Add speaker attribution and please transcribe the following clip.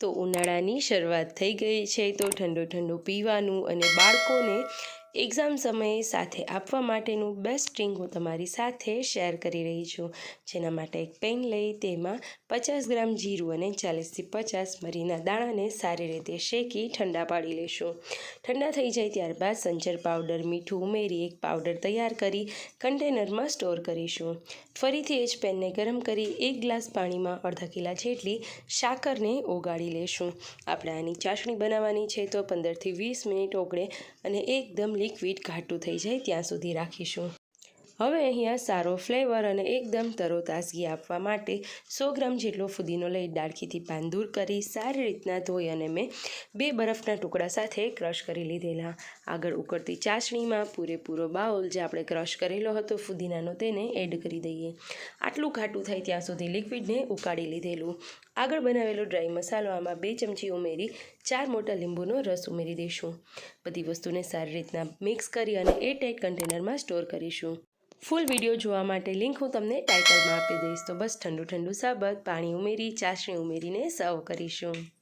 Speaker 1: તો ઉનાળાની શરૂઆત થઈ ગઈ છે. તો ઠંડુ ઠંડુ પીવાનું અને બાળકોને એક્ઝામ સમયે સાથે આપવા માટેનું બેસ્ટ ડ્રિંક હું તમારી સાથે શેર કરી રહી છું. જેના માટે એક પેન લઈ તેમાં પચાસ ગ્રામ જીરું અને ચાલીસથી પચાસ મરીના દાણાને સારી રીતે શેકી ઠંડા પાડી લેશું. ઠંડા થઈ જાય ત્યારબાદ સંચર પાવડર, મીઠું ઉમેરી એક પાવડર તૈયાર કરી કન્ટેનરમાં સ્ટોર કરીશું. ફરીથી એ જ પેનને ગરમ કરી એક ગ્લાસ પાણીમાં અડધા કિલા જેટલી સાકરને ઓગાળી લેશું. આપણે આની ચાસણી બનાવવાની છે તો પંદરથી વીસ મિનિટ ઓગળે અને એકદમ લિક્વિડ ઘાટું થઈ જાય ત્યાં સુધી રાખીશું. હવે અહીંયા સારો ફ્લેવર અને એકદમ તરોતાજગી આપવા માટે સો ગ્રામ જેટલો ફુદીનો લઈ ડાળખીથી પાન દૂર કરી સારી રીતના ધોઈ અને મેં બે બરફના ટુકડા સાથે ક્રશ કરી લીધેલા. આગળ ઉકળતી ચાસણીમાં પૂરેપૂરો બાઉલ જે આપણે ક્રશ કરેલો હતો ફુદીનાનો તેને એડ કરી દઈએ. આટલું ઘાટું થાય ત્યાં સુધી લિક્વિડને ઉકાળી લીધેલું. આગળ બનાવેલો ડ્રાય મસાલો આમાં બે ચમચી ઉમેરી ચાર મોટા લીંબુનો રસ ઉમેરી દઈશું. બધી વસ્તુને સારી રીતના મિક્સ કરી અને એ ટેક કન્ટેનરમાં સ્ટોર કરીશું. ફૂલ વીડિયો જોવા માટે લિંક હું તમને ટાઇટલમાં આપી દઈશ. તો બસ ઠંડુ ઠંડુ સાબત, પાણી ઉમેરી, ચાસણી ઉમેરીને સર્વ કરીશું.